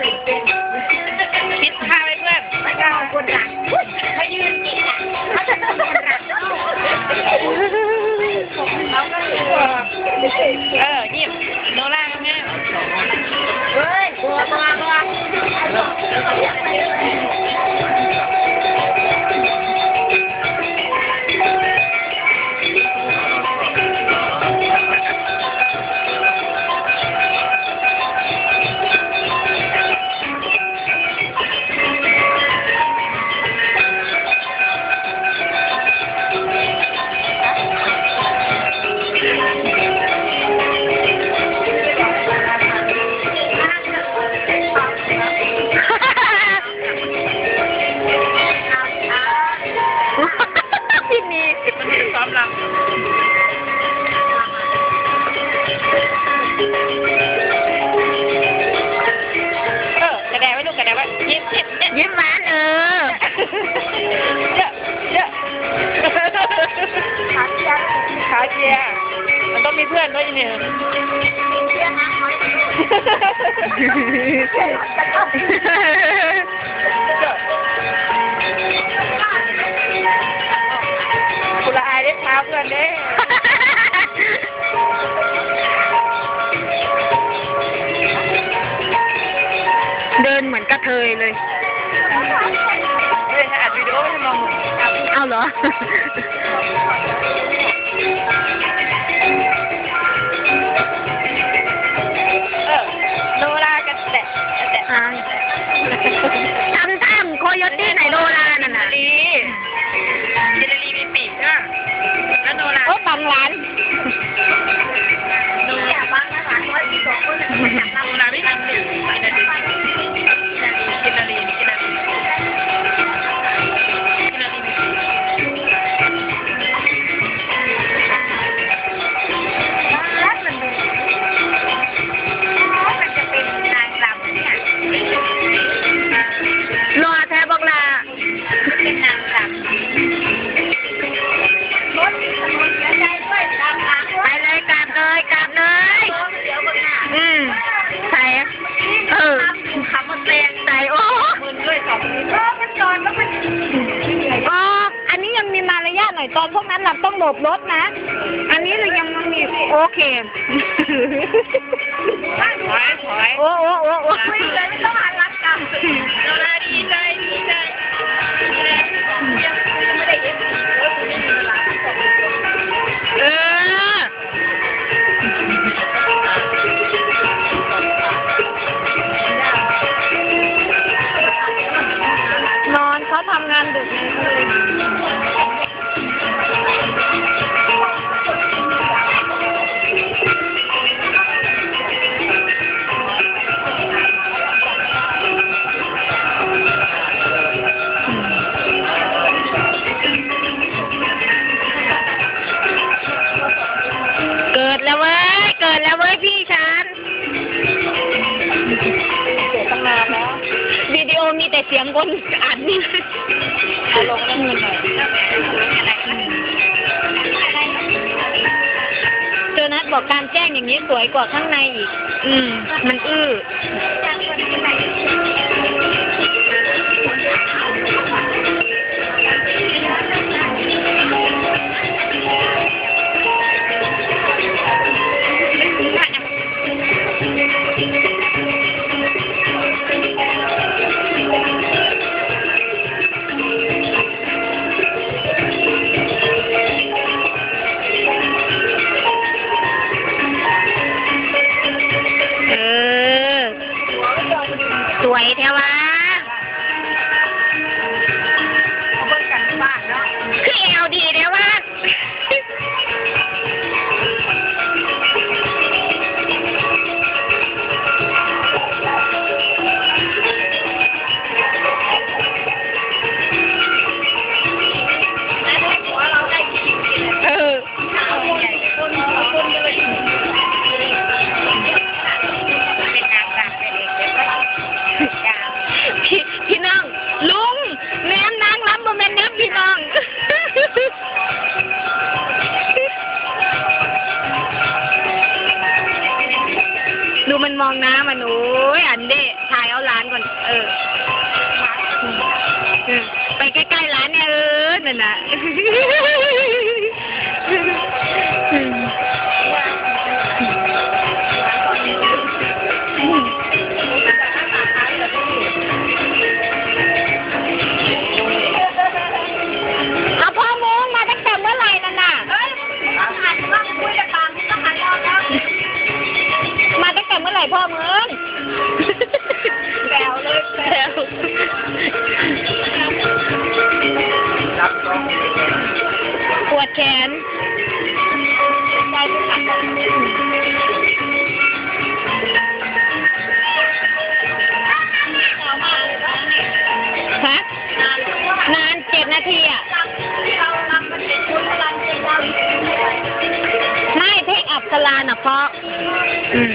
คิดท่าไว้เพื่อนไม่กล้าคนหลังเขายืนกินอะเขาจะนอนคนหลังเออนี่โนล่าง่ายเฮ้ยตัวบัวบัว ยิ้มยิ้มยิ้มหวานเออเยอะเยอะขาเกียร์ขาเกียร์มันต้องมีเพื่อนด้วยเนี่ยกุละอายได้เท้าเพื่อนเด้เดินเหมือนกระเทยเลย เฮ้ยถ้าอัดวิดีโอให้มองหนูเอาเหรอเออโนรากันแตะแตะอ่าทำตามโคโยตี้ไหนโดรานั่นน่ะลีเจเนรีมีปีกใช่ไหมแล้วโนราโอ้บังร้านโน อยตอนพวกนั้นเราต้องหลบรถนะ อันนี้เรายังไม่มีโอเคถอยถอยโอ้โอ้โอ้โอ้คุยเลยไม่ต้องหันหลังกลับเราดีใจดีใจดีใจ มีแต่เสียงคนอัดนี่เอาลงได้เงินหน่อยโจนัสบอกการแจ้งอย่างนี้สวยกว่าข้างในอีก อืม มันอื้อ คือแอลดีแท้วะ มันมองน้ามันโอ้ยอันเด้ถ่ายเอาร้านก่อน เออเออไปใกล้ๆร้านเนี่ยเออนั่นน่ะ ปวดแขนใจทุกขันฮะนานเจ็ดนาทีอะเรานำมันเพลังใจเราไม่เทคอับสลาน่ะเพราะ อืม